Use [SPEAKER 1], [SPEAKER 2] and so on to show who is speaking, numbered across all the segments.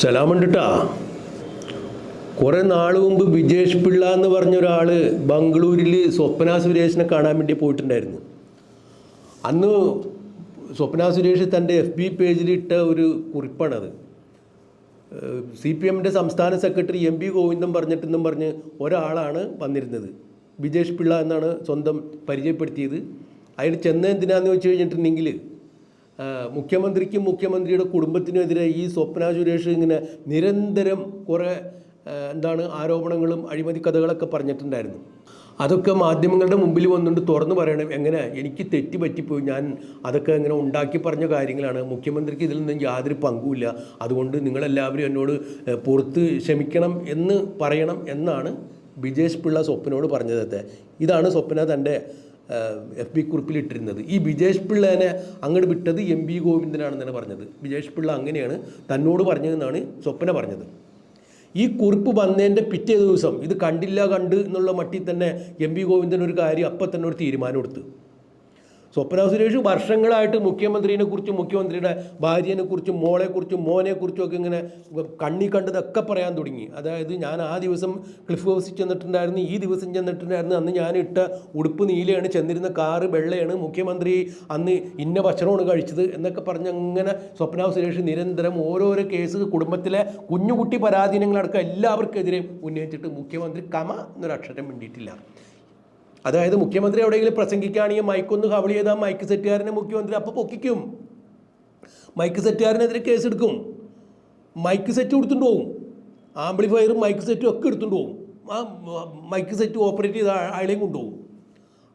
[SPEAKER 1] സലാമുണ്ടിട്ടാ. കുറേ നാൾ മുമ്പ് വിജേഷ് പിള്ള എന്ന് പറഞ്ഞ ഒരാൾ ബംഗളൂരിൽ സ്വപ്ന സുരേഷിനെ കാണാൻ വേണ്ടി പോയിട്ടുണ്ടായിരുന്നു. അന്ന് സ്വപ്ന സുരേഷ് തന്റെ എഫ് ബി പേജിലിട്ട ഒരു കുറിപ്പാണത്. സി പി എമ്മിന്റെ സംസ്ഥാന സെക്രട്ടറി എം പി ഗോവിന്ദൻ പറഞ്ഞിട്ടെന്നും പറഞ്ഞ് ഒരാളാണ് വന്നിരുന്നത്. വിജേഷ് പിള്ള എന്നാണ് സ്വന്തം പരിചയപ്പെടുത്തിയത്. അതിൽ ചെന്ന എന്തിനാന്ന് വെച്ച് കഴിഞ്ഞിട്ടുണ്ടെങ്കിൽ മുഖ്യമന്ത്രിക്കും മുഖ്യമന്ത്രിയുടെ കുടുംബത്തിനുമെതിരെ ഈ സ്വപ്ന സുരേഷ് ഇങ്ങനെ നിരന്തരം കുറേ എന്താണ് ആരോപണങ്ങളും അഴിമതി കഥകളൊക്കെ പറഞ്ഞിട്ടുണ്ടായിരുന്നു. അതൊക്കെ മാധ്യമങ്ങളുടെ മുമ്പിൽ വന്നുകൊണ്ട് തുറന്നു പറയണം. എങ്ങനെ? എനിക്ക് തെറ്റ് പറ്റിപ്പോയി ഞാൻ അതൊക്കെ ഇങ്ങനെ ഉണ്ടാക്കി പറഞ്ഞ കാര്യങ്ങളാണ്. മുഖ്യമന്ത്രിക്ക് ഇതിൽ നിന്നും യാതൊരു പങ്കുമില്ല. അതുകൊണ്ട് നിങ്ങളെല്ലാവരും എന്നോട് പുറത്ത് ക്ഷമിക്കണം എന്ന് പറയണം എന്നാണ് ബിജേഷ് പിള്ള സ്വപ്നോട് പറഞ്ഞത്. ഇതാണ് സ്വപ്ന തന്റെ എഫ് ബി കുറിപ്പിലിട്ടിരുന്നത്. ഈ ബിജേഷ് പിള്ളേനെ അങ്ങോട്ട് വിട്ടത് എം ബി ഗോവിന്ദനാണെന്നാണ് പറഞ്ഞത്. ബിജേഷ് പിള്ള അങ്ങനെയാണ് തന്നോട് പറഞ്ഞതെന്നാണ് സ്വപ്ന പറഞ്ഞത്. ഈ കുറിപ്പ് വന്നതിന്റെ പിറ്റേ ദിവസം ഇത് കണ്ടില്ല കണ്ട് എന്നുള്ള മട്ടിൽ തന്നെ എം ബി ഗോവിന്ദൻ ഒരു കാര്യം അപ്പം തന്നെ ഒരു തീരുമാനം എടുത്തു. സ്വപ്ന സുരേഷ് വർഷങ്ങളായിട്ട് മുഖ്യമന്ത്രിനെ കുറിച്ചും മുഖ്യമന്ത്രിയുടെ ഭാര്യനെ കുറിച്ചും മോനെ കുറിച്ചും ഒക്കെ ഇങ്ങനെ കണ്ണി കണ്ടതൊക്കെ പറയാൻ തുടങ്ങി. അതായത് ഞാൻ ആ ദിവസം ക്ലിഫ് ഹൗസിൽ ചെന്നിട്ടുണ്ടായിരുന്നു ഈ ദിവസം ചെന്നിട്ടുണ്ടായിരുന്നു. അന്ന് ഞാൻ ഇട്ട ഉടുപ്പ് നീലയാണ് ചെന്നിരുന്ന കാറ് വെള്ളയാണ്. മുഖ്യമന്ത്രി അന്ന് ഇന്ന ഭക്ഷണമാണ് കഴിച്ചത് എന്നൊക്കെ പറഞ്ഞ് അങ്ങനെ സ്വപ്ന സുരേഷ് നിരന്തരം ഓരോരോ കേസ് കുടുംബത്തിലെ കുഞ്ഞുകുട്ടി പരാധീനങ്ങളടക്കം എല്ലാവർക്കെതിരെയും ഉന്നയിച്ചിട്ട് മുഖ്യമന്ത്രി കമ എന്നൊരു അക്ഷരം വേണ്ടിയിട്ടില്ല അതായത് മുഖ്യമന്ത്രി എവിടെയെങ്കിലും പ്രസംഗിക്കുകയാണെങ്കിൽ മൈക്കൊന്ന് കവളി ചെയ്താൽ മൈക്ക് സെറ്റുകാരനെ മുഖ്യമന്ത്രി അപ്പോൾ പൊക്കിക്കും. മൈക്ക് സെറ്റുകാരനെതിരെ കേസെടുക്കും മൈക്ക് സെറ്റ് കൊടുത്തുകൊണ്ട് പോകും ആംപ്ലിഫയറും മൈക്ക് സെറ്റും ഒക്കെ എടുത്തുകൊണ്ട് പോകും ആ മൈക്ക് സെറ്റ് ഓപ്പറേറ്റ് ചെയ്ത അയാളെയും കൊണ്ടുപോകും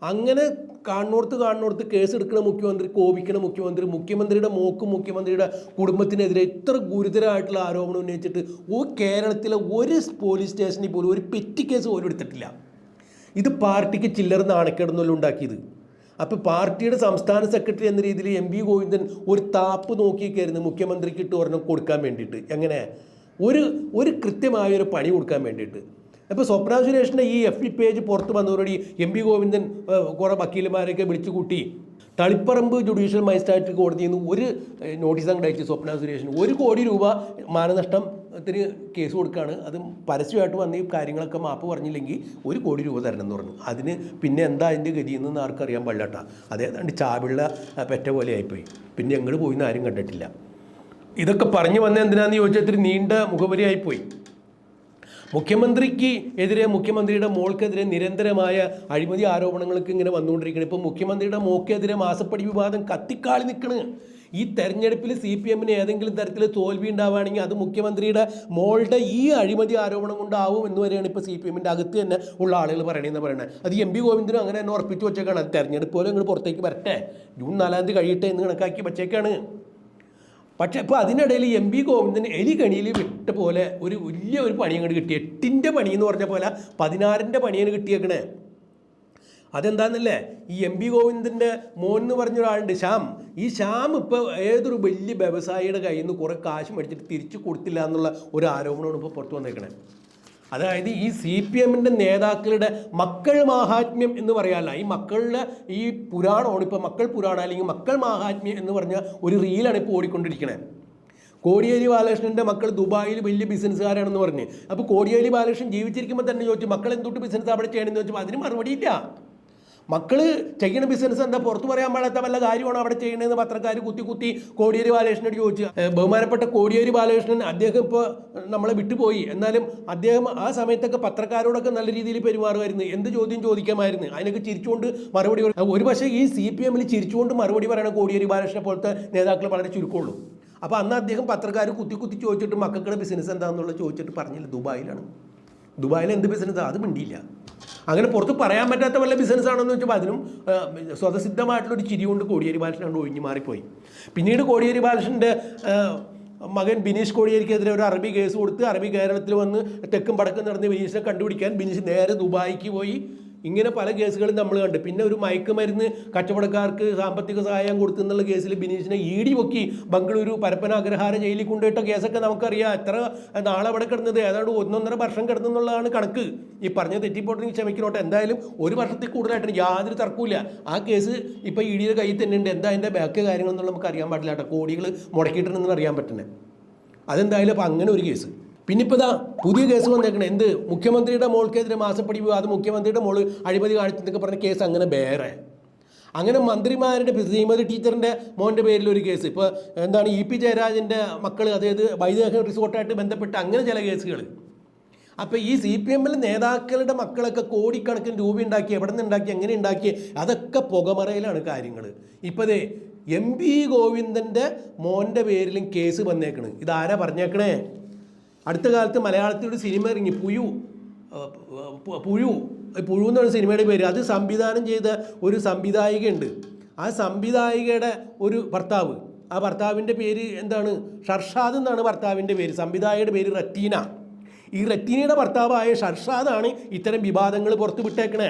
[SPEAKER 1] അങ്ങനെ കാണുന്നോർത്ത് കാണുന്നോർത്ത് കേസ് എടുക്കുന്ന മുഖ്യമന്ത്രി കോപിക്കണ മുഖ്യമന്ത്രി മുഖ്യമന്ത്രിയുടെ മോക്കും മുഖ്യമന്ത്രിയുടെ കുടുംബത്തിനെതിരെ ഇത്ര ഗുരുതരമായിട്ടുള്ള ആരോപണം ഉന്നയിച്ചിട്ട് കേരളത്തിലെ ഒരു പോലീസ് സ്റ്റേഷനിൽ പോലും ഒരു പെറ്റി കേസ് പോലും എടുത്തിട്ടില്ല. ഇത് പാർട്ടിക്ക് ചില്ലറ നാണക്കേടൊന്നുമല്ല ഉണ്ടാക്കിയത്. അപ്പോൾ പാർട്ടിയുടെ സംസ്ഥാന സെക്രട്ടറി എന്ന രീതിയിൽ എം വി ഗോവിന്ദൻ ഒരു താപ്പ് നോക്കിയൊക്കെയായിരുന്നു മുഖ്യമന്ത്രിക്ക് ഇട്ട് ഒരെണ്ണം കൊടുക്കാൻ വേണ്ടിയിട്ട്. എങ്ങനെ? ഒരു ഒരു കൃത്യമായ ഒരു പണി കൊടുക്കാൻ വേണ്ടിയിട്ട്. അപ്പോൾ സ്വപ്ന സുരേഷിന്റെ ഈ എഫ് പേജ് പുറത്ത് വന്നതോടുകൂടി എം പി ഗോവിന്ദൻ കുറേ വക്കീലന്മാരെയൊക്കെ വിളിച്ചു കൂട്ടി തളിപ്പറമ്പ് ജുഡീഷ്യൽ മജിസ്ട്രേറ്റ് കോടതിയിൽ നിന്ന് ഒരു നോട്ടീസ് അങ്ങോട്ട് അയച്ചു സ്വപ്ന സുരേഷിന്. ഒരു കോടി രൂപ മാനനഷ്ടം മാനനഷ്ടത്തിന് കേസ് കൊടുക്കുകയാണ് അത് പരസ്യമായിട്ട് വന്ന് ഈ കാര്യങ്ങളൊക്കെ മാപ്പ് പറഞ്ഞില്ലെങ്കിൽ ഒരു കോടി രൂപ തരണം എന്ന് പറഞ്ഞു. അതിന് പിന്നെ എന്താ അതിന്റെ ഗതി എന്നൊന്നും ആർക്കറിയാൻ പാടില്ല അതേതാണ്ട് ചാവിള്ള പെറ്റ പോലെ ആയിപ്പോയി. പിന്നെ എങ്ങോട്ട് പോയി എന്ന് ആരും കണ്ടിട്ടില്ല. ഇതൊക്കെ പറഞ്ഞു വന്ന എന്തിനാന്ന് ചോദിച്ചാൽ ഇത്തിരി നീണ്ട മുഖവരിയായിപ്പോയി. മുഖ്യമന്ത്രിക്ക് എതിരെ മുഖ്യമന്ത്രിയുടെ മോൾക്കെതിരെ നിരന്തരമായ അഴിമതി ആരോപണങ്ങൾക്ക് ഇങ്ങനെ വന്നുകൊണ്ടിരിക്കുകയാണ്. ഇപ്പോൾ മുഖ്യമന്ത്രിയുടെ മോക്കെതിരെ മാസപ്പടി വിവാദം കത്തിക്കാളി നിൽക്കണ് ഈ തെരഞ്ഞെടുപ്പിൽ സി പി എമ്മിന് ഏതെങ്കിലും തരത്തിൽ തോൽവി ഉണ്ടാവുകയാണെങ്കിൽ അത് മുഖ്യമന്ത്രിയുടെ മോളുടെ ഈ അഴിമതി ആരോപണം കൊണ്ടാവും എന്ന് വരെയാണ് ഇപ്പോൾ സി പി എമ്മിന്റെ അകത്ത് തന്നെ ഉള്ള ആളുകൾ പറയണതെന്ന് പറയുന്നത് അത് എം പി ഗോവിന്ദനും അങ്ങനെ തന്നെ ഉറപ്പിച്ചു വെച്ചേക്കാണ്. തെരഞ്ഞെടുപ്പ് പോലും ഇങ്ങോട്ട് പുറത്തേക്ക് വരട്ടെ. ജൂൺ നാലാം തീയതി കഴിയട്ടെ എന്ന് കണക്കാക്കി വെച്ചേക്കാണ്. പക്ഷെ ഇപ്പോൾ അതിനിടയിൽ എം പി ഗോവിന്ദൻ എലി കണിയിൽ വിട്ട പോലെ ഒരു വലിയ ഒരു പണി അങ്ങോട്ട് കിട്ടി. എട്ടിന്റെ പണി എന്ന് പറഞ്ഞ പോലെ പതിനാറിന്റെ പണിയാണ് കിട്ടിയേക്കണേ. അതെന്താണെന്നല്ലേ ഈ എം പി ഗോവിന്ദന്റെ മോൻ എന്ന് പറഞ്ഞ ഒരാളുണ്ട് ശ്യാം. ഈ ശ്യാം ഇപ്പോൾ ഏതൊരു വലിയ വ്യവസായിയുടെ കയ്യിൽ നിന്ന് കുറേ കാശ് മേടിച്ചിട്ട് തിരിച്ചു കൊടുത്തില്ല എന്നുള്ള ഒരു ആരോപണമാണ് ഇപ്പോൾ പുറത്തു വന്നേക്കണേ. അതായത് ഈ സി പി എമ്മിന്റെ നേതാക്കളുടെ മക്കൾ മാഹാത്മ്യം എന്ന് പറയാനല്ല. ഈ മക്കളുടെ ഈ പുരാണമാണ് ഇപ്പോൾ മക്കൾ പുരാണം അല്ലെങ്കിൽ മക്കൾ മാഹാത്മ്യം എന്ന് പറഞ്ഞ ഒരു റീലാണ് ഇപ്പോൾ ഓടിക്കൊണ്ടിരിക്കുന്നത് കോടിയേരി ബാലകൃഷ്ണന്റെ മക്കൾ ദുബായിൽ വലിയ ബിസിനസ്സുകാരാണെന്ന് പറഞ്ഞ്. അപ്പോൾ കോടിയേരി ബാലകൃഷ്ണൻ ജീവിച്ചിരിക്കുമ്പോൾ തന്നെ ചോദിച്ചു മക്കൾ എന്തുകൊണ്ട് ബിസിനസ് അവിടെ ചെയ്യണമെന്ന് ചോദിച്ചപ്പോൾ അതിന് മറുപടിയില്ല മക്കൾ ചെയ്യുന്ന ബിസിനസ് എന്താ? പുറത്തു പറയാൻ പാടാത്ത വല്ല കാര്യമാണ് അവിടെ ചെയ്യണതെന്ന് പത്രക്കാർ കുത്തി കുത്തി കോടിയേരി ബാലകൃഷ്ണനോട് ചോദിച്ചു. ബഹുമാനപ്പെട്ട കോടിയേരി ബാലകൃഷ്ണൻ അദ്ദേഹം ഇപ്പോൾ നമ്മളെ വിട്ടുപോയി. എന്നാലും അദ്ദേഹം ആ സമയത്തൊക്കെ പത്രക്കാരോടൊക്കെ നല്ല രീതിയിൽ പെരുമാറുമായിരുന്നു. എന്ത് ചോദ്യം ചോദിക്കാമായിരുന്നു. അതിനൊക്കെ ചിരിച്ചുകൊണ്ട് മറുപടി ഒരു പക്ഷേ ഈ സി പി എമ്മിൽ ചിരിച്ചുകൊണ്ട് മറുപടി പറയണ കോടിയേരി ബാലകൃഷ്ണനെ പോലത്തെ നേതാക്കൾ വളരെ ചുരുക്കമുള്ളൂ. അപ്പോൾ അന്ന് അദ്ദേഹം പത്രക്കാർ കുത്തി കുത്തി ചോദിച്ചിട്ട് മക്കളുടെ ബിസിനസ് എന്താണെന്നുള്ളത് ചോദിച്ചിട്ട് പറഞ്ഞില്ല. ദുബായിലാണ്. ദുബായിൽ എന്ത് ബിസിനസ്സാണ് അത് മിണ്ടിയില്ല. അങ്ങനെ പുറത്ത് പറയാൻ പറ്റാത്ത വല്ല ബിസിനസ് ആണെന്ന് വെച്ചപ്പോൾ അതിനും സ്വതസിദ്ധമായിട്ടുള്ളൊരു ചിരി കൊണ്ട് കോടിയേരി ബാലകൃഷ്ണൻ കൊണ്ട് ഒഴിഞ്ഞു മാറിപ്പോയി. പിന്നീട് കോടിയേരി ബാലകൃഷ്ണന്റെ മകൻ ബിനീഷ് കോടിയേരിക്കെതിരെ ഒരു അറബി കേസ് കൊടുത്ത് അറബി കേരളത്തിൽ വന്ന് തെക്കും പടക്കും നടന്ന് ബിനീഷിനെ കണ്ടുപിടിക്കാൻ ബിനീഷ് നേരെ ദുബായിക്ക് പോയി. ഇങ്ങനെ പല കേസുകളും നമ്മൾ കണ്ട്. പിന്നെ ഒരു മയക്കുമരുന്ന് കച്ചവടക്കാർക്ക് സാമ്പത്തിക സഹായം കൊടുത്തു എന്നുള്ള കേസിൽ ബിനീഷിനെ ഈടി പൊക്കി ബംഗളൂരു പരപ്പന അഗ്രഹാര ജയിലിൽ കൊണ്ടുപോയിട്ട കേസൊക്കെ നമുക്കറിയാം. എത്ര നാളെ അവിടെ കിടന്നത്? ഏതാണ്ട് ഒന്നൊന്നര വർഷം കിടന്നെന്നുള്ളതാണ് കണക്ക്. ഈ പറഞ്ഞ തെറ്റിപ്പോട്ടെങ്കിൽ ക്ഷമിക്കണോട്ടെ. എന്തായാലും ഒരു വർഷത്തിൽ കൂടുതലായിട്ടാണ് യാതൊരു തർക്കമില്ല ആ കേസ് ഇപ്പോൾ ഇ ഡിയുടെ കയ്യിൽ തന്നെ ഉണ്ട്. എന്താ അതിന്റെ ബാക്കി കാര്യങ്ങളെന്നുള്ള നമുക്ക് അറിയാൻ പാടില്ല കേട്ടോ. കോടികൾ മുടക്കിയിട്ടുണ്ടെന്ന് അറിയാൻ പറ്റുന്നത്. അതെന്തായാലും അപ്പം അങ്ങനെ ഒരു കേസ്. പിന്നെ ഇപ്പോൾ ഇതാ പുതിയ കേസ് വന്നേക്കണേ. എന്ത്? മുഖ്യമന്ത്രിയുടെ മോൾക്കെതിരെ മാസപ്പടി വിവാദം മുഖ്യമന്ത്രിയുടെ മോൾ അഴിമതി കാണിച്ചെന്നൊക്കെ പറഞ്ഞ കേസ് അങ്ങനെ വേറെ. അങ്ങനെ മന്ത്രിമാരുടെ ഇപ്പൊ ശ്രീമതി ടീച്ചറിന്റെ മോന്റെ പേരിൽ ഒരു കേസ്. ഇപ്പോൾ എന്താണ് ഇ പി ജയരാജന്റെ മക്കൾ അതായത് വൈദേഹ റിസോർട്ടായിട്ട് ബന്ധപ്പെട്ട് അങ്ങനെ ചില കേസുകൾ അപ്പോൾ ഈ സി പി എമ്മിലെ നേതാക്കളുടെ മക്കളൊക്കെ കോടിക്കണക്കിന് രൂപ ഉണ്ടാക്കി എവിടെ നിന്ന് ഉണ്ടാക്കി എങ്ങനെ ഉണ്ടാക്കി അതൊക്കെ പുകമറയിലാണ് കാര്യങ്ങൾ ഇപ്പോഴേ എം പി ഗോവിന്ദന്റെ മോന്റെ പേരിലും കേസ് വന്നേക്കണ്. ഇതാരാ പറഞ്ഞേക്കണേ? അടുത്ത കാലത്ത് മലയാളത്തിൽ ഒരു സിനിമ ഇറങ്ങി. പുയു. പുഴു. പുഴു എന്നാണ് സിനിമയുടെ പേര്. അത് സംവിധാനം ചെയ്ത ഒരു സംവിധായികയുണ്ട്. ആ സംവിധായികയുടെ ഒരു ഭർത്താവ്. ആ ഭർത്താവിന്റെ പേര് എന്താണ്? ഷർഷാദ് എന്നാണ് ഭർത്താവിന്റെ പേര്. സംവിധായകയുടെ പേര് ററ്റീന. ഈ ററ്റീനയുടെ ഭർത്താവായ ഷർഷാദാണ് ഇത്തരം വിവാദങ്ങൾ പുറത്തു വിട്ടേക്കണേ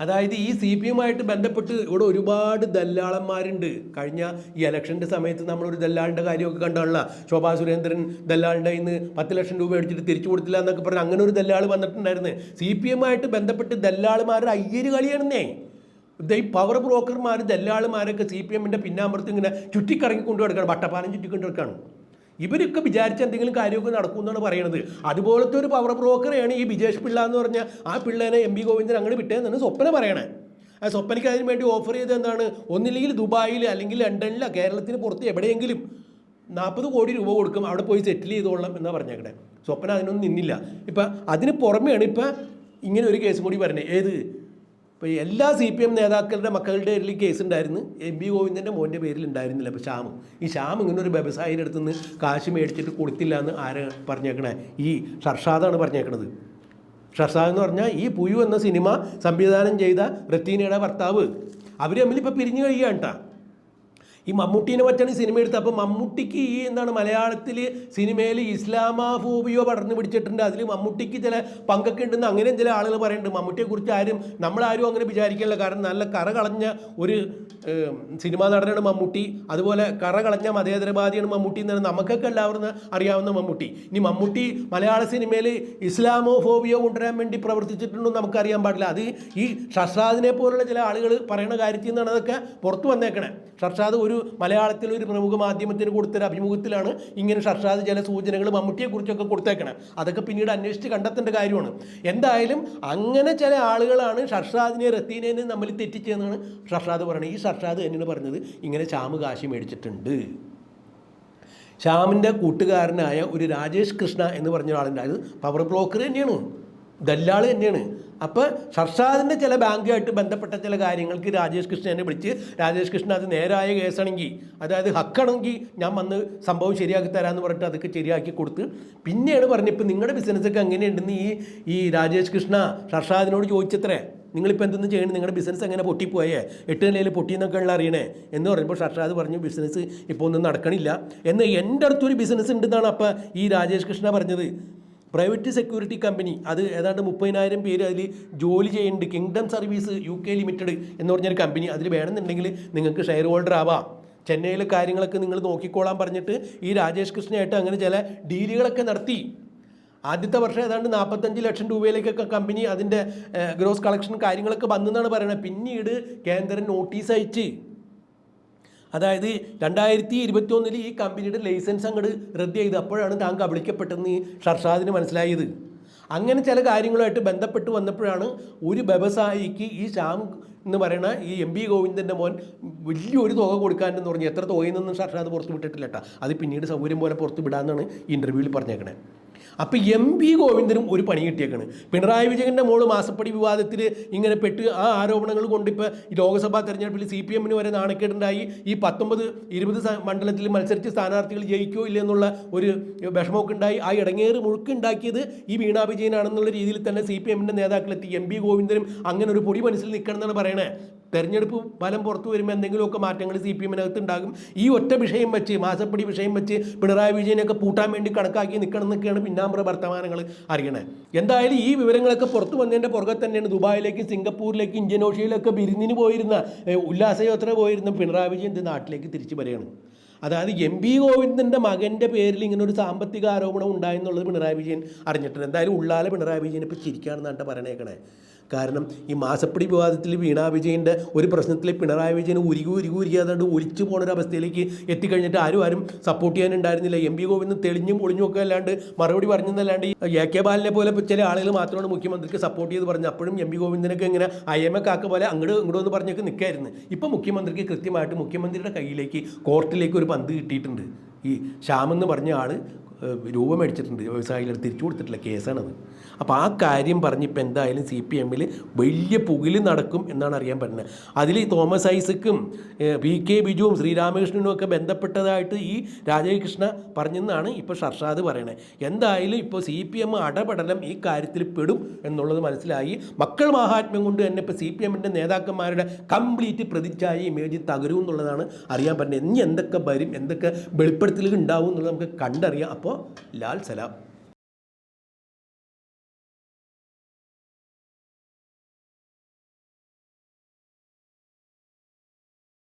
[SPEAKER 1] അതായത് ഈ സി പി എമ്മായിട്ട് ബന്ധപ്പെട്ട് ഇവിടെ ഒരുപാട് ദല്ലാളന്മാരുണ്ട്. കഴിഞ്ഞ ഈ ഇലക്ഷന്റെ സമയത്ത് നമ്മളൊരു ദല്ലാളിന്റെ കാര്യമൊക്കെ കണ്ടാണല്ലോ ശോഭാ സുരേന്ദ്രൻ ദല്ലാളിന്റെ ഇന്ന് പത്ത് ലക്ഷം രൂപ അടിച്ചിട്ട് തിരിച്ചു കൊടുത്തില്ല എന്നൊക്കെ പറഞ്ഞ് അങ്ങനെ ഒരു ദല്ലാൾ വന്നിട്ടുണ്ടായിരുന്നു. സി പി എമ്മായിട്ട് ബന്ധപ്പെട്ട് ദല്ലാളുമാരുടെ അയ്യര് കളിയാണെന്നേ. ഇതേ പവർ ബ്രോക്കർമാർ ദല്ലാളുമാരൊക്കെ സി പി എമ്മിന്റെ പിന്നാമ്പുറത്ത് ഇങ്ങനെ ചുറ്റിക്കറങ്ങി കൊണ്ടു കിടക്കുകയാണ് വട്ടപ്പാലം ചുറ്റിക്കൊണ്ട് കിടക്കുകയാണ് ഇവരൊക്കെ വിചാരിച്ച എന്തെങ്കിലും കാര്യമൊക്കെ നടക്കും എന്നാണ് പറയുന്നത് അതുപോലത്തെ ഒരു പവർ ബ്രോക്കറെയാണ് ഈ ബിജേഷ് പിള്ള എന്ന് പറഞ്ഞ ആ പിള്ളേനെ എം ബി ഗോവിന്ദൻ അങ്ങോട്ട് വിട്ടേന്നാണ് സ്വപ്ന പറയണേ. ആ സ്വപ്നയ്ക്ക് അതിന് വേണ്ടി ഓഫർ ചെയ്ത് എന്താണ്? ഒന്നില്ലെങ്കിൽ ദുബായിൽ അല്ലെങ്കിൽ ലണ്ടനിലോ കേരളത്തിന് പുറത്ത് എവിടെയെങ്കിലും നാൽപ്പത് കോടി രൂപ കൊടുക്കും അവിടെ പോയി സെറ്റിൽ ചെയ്തോളാം എന്നാണ് പറഞ്ഞേക്കട്ടെ സ്വപ്ന അതിനൊന്നും നിന്നില്ല. ഇപ്പം അതിന് പുറമെയാണ് ഇപ്പം ഇങ്ങനെ ഒരു കേസ് കൂടി പറഞ്ഞത് ഏത്? ഇപ്പോൾ എല്ലാ സി പി എം നേതാക്കളുടെ മക്കളുടെ പേരിൽ കേസ് ഉണ്ടായിരുന്നു. എം ബി ഗോവിന്ദന്റെ മോന്റെ പേരിൽ ഉണ്ടായിരുന്നില്ല. അപ്പോൾ ശ്യാം ഈ ശ്യാം ഇങ്ങനെ ഒരു വ്യവസായിയുടെ അടുത്ത് നിന്ന് കാശ് മേടിച്ചിട്ട് കൊടുത്തില്ല എന്ന് ആര് പറഞ്ഞേക്കണേ? ഈ ഷർഷാദാണ് പറഞ്ഞേക്കണത്. ഷർഷാദ് എന്ന് പറഞ്ഞാൽ ഈ പുയു എന്ന സിനിമ സംവിധാനം ചെയ്ത റത്തീനയുടെ ഭർത്താവ്. അവർ തമ്മിൽ ഇപ്പോൾ പിരിഞ്ഞു കഴിയുകയാണ് കേട്ടോ ഈ മമ്മൂട്ടീനെ പറ്റാണ് ഈ സിനിമ എടുത്തത്. അപ്പോൾ മമ്മൂട്ടിക്ക് ഈ എന്താണ് മലയാളത്തിൽ സിനിമയിൽ ഇസ്ലാമാഫോബിയോ പടർന്നു പിടിച്ചിട്ടുണ്ട്. അതിൽ മമ്മൂട്ടിക്ക് ചില പങ്കൊക്കെ ഉണ്ടെന്ന് അങ്ങനെ ചില ആളുകൾ പറയുന്നുണ്ട്. മമ്മൂട്ടിയെക്കുറിച്ച് ആരും നമ്മളാരും അങ്ങനെ വിചാരിക്കില്ല. കാരണം നല്ല കറ കളഞ്ഞ ഒരു സിനിമാ നടനാണ് മമ്മൂട്ടി. അതുപോലെ കറ കളഞ്ഞ മതേതരവാദിയാണ് മമ്മൂട്ടി എന്നാണ് നമുക്കൊക്കെ എല്ലാവരും അറിയാവുന്ന മമ്മൂട്ടി. ഇനി മമ്മൂട്ടി മലയാള സിനിമയിൽ ഇസ്ലാമോ ഫോബിയോ കൊണ്ടുവരാൻ വേണ്ടി പ്രവർത്തിച്ചിട്ടുണ്ടോ നമുക്കറിയാൻ പാടില്ല. അത് ഈ ഷർഷാദിനെ പോലുള്ള ചില ആളുകൾ പറയുന്ന കാര്യത്തിൽ നിന്നാണ് അതൊക്കെ പുറത്തു വന്നേക്കണേ. ഷർഷാദ് ഒരു മലയാളത്തിലെ ഒരു പ്രമുഖ മാധ്യമത്തിന് കൊടുത്തൊരു അഭിമുഖത്തിലാണ് ഇങ്ങനെ ഷർഷാദ് ചില സൂചനകൾ മമ്മൂട്ടിയെക്കുറിച്ചൊക്കെ കൊടുത്തേക്കണേ. അതൊക്കെ പിന്നീട് അന്വേഷിച്ച് കണ്ടെത്തേണ്ട കാര്യമാണ്. എന്തായാലും അങ്ങനെ ചില ആളുകളാണ് ഷർഷാദിനെ റത്തീനേനെ നമ്മൾ തെറ്റിച്ചതെന്നാണ് ഷർഷാദ് പറയുന്നത്. ഈ ഷർഷാദ് തന്നെയാണ് പറഞ്ഞത് ഇങ്ങനെ ചാമ് കാശി മേടിച്ചിട്ടുണ്ട്. ശ്യാമിന്റെ കൂട്ടുകാരനായ ഒരു രാജേഷ് കൃഷ്ണ എന്ന് പറഞ്ഞ ഒരാളുണ്ടായത് പവർ ബ്രോക്കർ തന്നെയാണ്. ദല്ലാൾ തന്നെയാണ്. അപ്പോൾ ഷർഷാദിന്റെ ചില ബാങ്കുമായിട്ട് ബന്ധപ്പെട്ട ചില കാര്യങ്ങൾക്ക് രാജേഷ് കൃഷ്ണനെ വിളിച്ച് രാജേഷ് കൃഷ്ണൻ അത് നേരായ കേസാണെങ്കിൽ അതായത് ഹക്കാണെങ്കിൽ ഞാൻ വന്ന് സംഭവം ശരിയാക്കി തരാമെന്ന് പറഞ്ഞിട്ട് അതൊക്കെ ശരിയാക്കി കൊടുത്ത് പിന്നെയാണ് പറഞ്ഞത് ഇപ്പം നിങ്ങളുടെ ബിസിനസ്സൊക്കെ എങ്ങനെയുണ്ടെന്ന് ഈ ഈ രാജേഷ് കൃഷ്ണ ഷർഷാദിനോട് ചോദിച്ചത്രേ. നിങ്ങളിപ്പോൾ എന്തെന്ന് ചെയ്യണം? നിങ്ങളുടെ ബിസിനസ് എങ്ങനെ പൊട്ടിപ്പോയേ? എട്ട് നിലയിൽ പൊട്ടിയെന്നൊക്കെയുള്ള അറിയണേ. എന്ന് പറയുമ്പോൾ ഷർഷാദ് പറഞ്ഞു ബിസിനസ് ഇപ്പോൾ ഒന്നും നടക്കണില്ല. എന്ന് എന്റെ അടുത്തൊരു ബിസിനസ് ഉണ്ടെന്നാണ് അപ്പോൾ ഈ രാജേഷ് കൃഷ്ണ പറഞ്ഞത്. പ്രൈവറ്റ് സെക്യൂരിറ്റി കമ്പനി അത് ഏതാണ്ട് മുപ്പതിനായിരം പേര് അതിൽ ജോലി ചെയ്യുന്നുണ്ട്. Kingdom service U K limited എന്ന് പറഞ്ഞൊരു കമ്പനി. അതിൽ വേണമെന്നുണ്ടെങ്കിൽ നിങ്ങൾക്ക് ഷെയർ ഹോൾഡർ ആവാം. ചെന്നൈയിലെ കാര്യങ്ങളൊക്കെ നിങ്ങൾ നോക്കിക്കോളാൻ പറഞ്ഞിട്ട് ഈ രാജേഷ് കൃഷ്ണയായിട്ട് അങ്ങനെ ചില ഡീലുകളൊക്കെ നടത്തി. ആദ്യത്തെ വർഷം ഏതാണ്ട് നാൽപ്പത്തഞ്ച് ലക്ഷം രൂപയിലേക്കൊക്കെ കമ്പനി അതിന്റെ ഗ്രോസ് കളക്ഷൻ കാര്യങ്ങളൊക്കെ വന്നെന്നാണ് പറയുന്നത് പിന്നീട് കേന്ദ്രം നോട്ടീസ് അയച്ച്. അതായത് രണ്ടായിരത്തി ഇരുപത്തി ഒന്നിൽ ഈ കമ്പനിയുടെ ലൈസൻസ് അങ്ങോട്ട് റദ്ദ് ചെയ്ത് അപ്പോഴാണ് താങ്കൾ അവിളിക്കപ്പെട്ടെന്ന് ഷർഷാദിന് മനസ്സിലായത്. അങ്ങനെ ചില കാര്യങ്ങളുമായിട്ട് ബന്ധപ്പെട്ട് വന്നപ്പോഴാണ് ഒരു വ്യവസായിക്ക് ഈ ശ്യാം എന്ന് പറയുന്ന ഈ എം ബി ഗോവിന്ദന്റെ മോൻ വലിയൊരു തുക കൊടുക്കാനെന്ന് പറഞ്ഞു എത്ര തുകയിൽ നിന്നും ഷർഷാദ് പുറത്ത് വിട്ടിട്ടില്ല കേട്ടോ അത് പിന്നീട് സൗകര്യം പോലെ പുറത്ത് വിടാമെന്നാണ് ഇന്റർവ്യൂവിൽ പറഞ്ഞേക്കണേ. അപ്പോൾ എം പി ഗോവിന്ദനും ഒരു പണി കിട്ടിയേക്കാണ്. പിണറായി വിജയന്റെ മോൾ മാസപ്പടി വിവാദത്തിൽ ഇങ്ങനെ പെട്ട് ആ ആരോപണങ്ങൾ കൊണ്ട് ഇപ്പോൾ ലോക്സഭാ തെരഞ്ഞെടുപ്പിൽ സി പി എമ്മിന് വരെ നാണക്കേടുണ്ടായി. ഈ പത്തൊമ്പത് ഇരുപത് മണ്ഡലത്തിൽ മത്സരിച്ച് സ്ഥാനാർത്ഥികൾ ജയിക്കോ ഇല്ല എന്നുള്ള ഒരു വിഷമമൊക്കെ ഉണ്ടായി ആ ഇടങ്ങേറ് മുഴുക്കുണ്ടാക്കിയത് ഈ വീണാ വിജയനാണെന്നുള്ള രീതിയിൽ തന്നെ സി പി എമ്മിന്റെ നേതാക്കളെത്തി. എം പി ഗോവിന്ദനും അങ്ങനെ ഒരു പൊടി മനസ്സിൽ നിൽക്കണം എന്നാണ് പറയണേ. തെരഞ്ഞെടുപ്പ് ഫലം പുറത്തു വരുമ്പോൾ എന്തെങ്കിലുമൊക്കെ മാറ്റങ്ങൾ സി പി എമ്മിനകത്ത് ഉണ്ടാകും. ഈ ഒറ്റ വിഷയം വെച്ച് മാസപ്പടി വിഷയം വെച്ച് പിണറായി വിജയനൊക്കെ പൂട്ടാൻ വേണ്ടി കണക്കാക്കി നിൽക്കണം എന്നൊക്കെയാണ് പിന്നാമ്പുറ വർത്തമാനങ്ങൾ അറിയണത് എന്തായാലും ഈ വിവരങ്ങളൊക്കെ പുറത്തു വന്നതിന്റെ പുറകെ തന്നെയാണ് ദുബായിലേക്ക് സിംഗപ്പൂരിലേക്ക് ഇന്ത്യൻ ഓഷ്യയിലൊക്കെ വിരുന്നിന് പോയിരുന്ന ഉല്ലാസയോത്ര പോയിരുന്ന പിണറായി വിജയൻ ഇത് നാട്ടിലേക്ക് തിരിച്ചു വരികയാണ്. അതായത് എം പി ഗോവിന്ദന്റെ മകന്റെ പേരിൽ ഇങ്ങനെ ഒരു സാമ്പത്തിക ആരോപണം ഉണ്ടായെന്നുള്ളത് പിണറായി വിജയൻ അറിഞ്ഞിട്ടുണ്ട്. എന്തായാലും ഉള്ളാലെ പിണറായി വിജയൻ ഇപ്പോൾ ചിരിക്കുകയാണെന്നാണ് പറയണേക്കണേ കാരണം ഈ മാസപ്പടി വിവാദത്തിൽ വീണാ വിജയന്റെ ഒരു പ്രശ്നത്തിൽ പിണറായി വിജയൻ ഉരുകി ഉരുകി ഉരുകി അതുകൊണ്ട് ഒലിച്ചു പോണ ഒരു അവസ്ഥയിലേക്ക് എത്തിക്കഴിഞ്ഞിട്ട് ആരും ആരും സപ്പോർട്ട് ചെയ്യാനുണ്ടായിരുന്നില്ല. എം പി ഗോവിന്ദ് തെളിഞ്ഞും പൊളിഞ്ഞും ഒക്കെ അല്ലാണ്ട് മറുപടി പറഞ്ഞെന്നല്ലാണ്ട് ഈ എ കെ ബാലിനെ പോലെ ചില ആളുകൾ മാത്രമാണ് മുഖ്യമന്ത്രിക്ക് സപ്പോർട്ട് ചെയ്ത് പറഞ്ഞത്. അപ്പോഴും എം പി ഗോവിന്ദനൊക്കെ ഇങ്ങനെ ഐ എം എ കാക്ക പോലെ അങ്ങോട്ട് ഇങ്ങോട്ട് എന്ന് പറഞ്ഞൊക്കെ നിൽക്കായിരുന്നു ഇപ്പം മുഖ്യമന്ത്രിക്ക് കൃത്യമായിട്ട് മുഖ്യമന്ത്രിയുടെ കയ്യിലേക്ക് കോർട്ടിലേക്ക് ഒരു പന്ത് കിട്ടിയിട്ടുണ്ട്. ഈ ശ്യാമെന്ന് പറഞ്ഞ ആൾ രൂപ മേടിച്ചിട്ടുണ്ട്. വ്യവസായികൾ തിരിച്ചു കൊടുത്തിട്ടില്ല കേസാണത്. അപ്പോൾ ആ കാര്യം പറഞ്ഞ് ഇപ്പം എന്തായാലും സി പി എമ്മിൽ വലിയ പുകിൽ നടക്കും എന്നാണ് അറിയാൻ പറ്റുന്നത്. അതിൽ തോമസ് ഐസക്കും പി കെ ബിജുവും ശ്രീരാമകൃഷ്ണനും ഒക്കെ ബന്ധപ്പെട്ടതായിട്ട് ഈ രാജകൃഷ്ണ പറഞ്ഞെന്നാണ് ഇപ്പോൾ ഷർഷാദ് പറയണത്. എന്തായാലും ഇപ്പോൾ സി പി എം അടപടലം ഈ കാര്യത്തിൽ പെടും എന്നുള്ളത് മനസ്സിലായി. മക്കൾ മഹാത്മ്യം കൊണ്ട് തന്നെ ഇപ്പോൾ സി പി എമ്മിന്റെ നേതാക്കന്മാരുടെ കംപ്ലീറ്റ് പ്രതിച്ഛായ ഇമേജ് തകരും എന്നുള്ളതാണ് അറിയാൻ പറ്റുന്നത്. ഇനി എന്തൊക്കെ വരും എന്തൊക്കെ വെളിപ്പെടുത്തലുകൾ ഉണ്ടാവും എന്നുള്ളത് നമുക്ക് കണ്ടറിയാം. അപ്പോൾ ലാൽ സലാം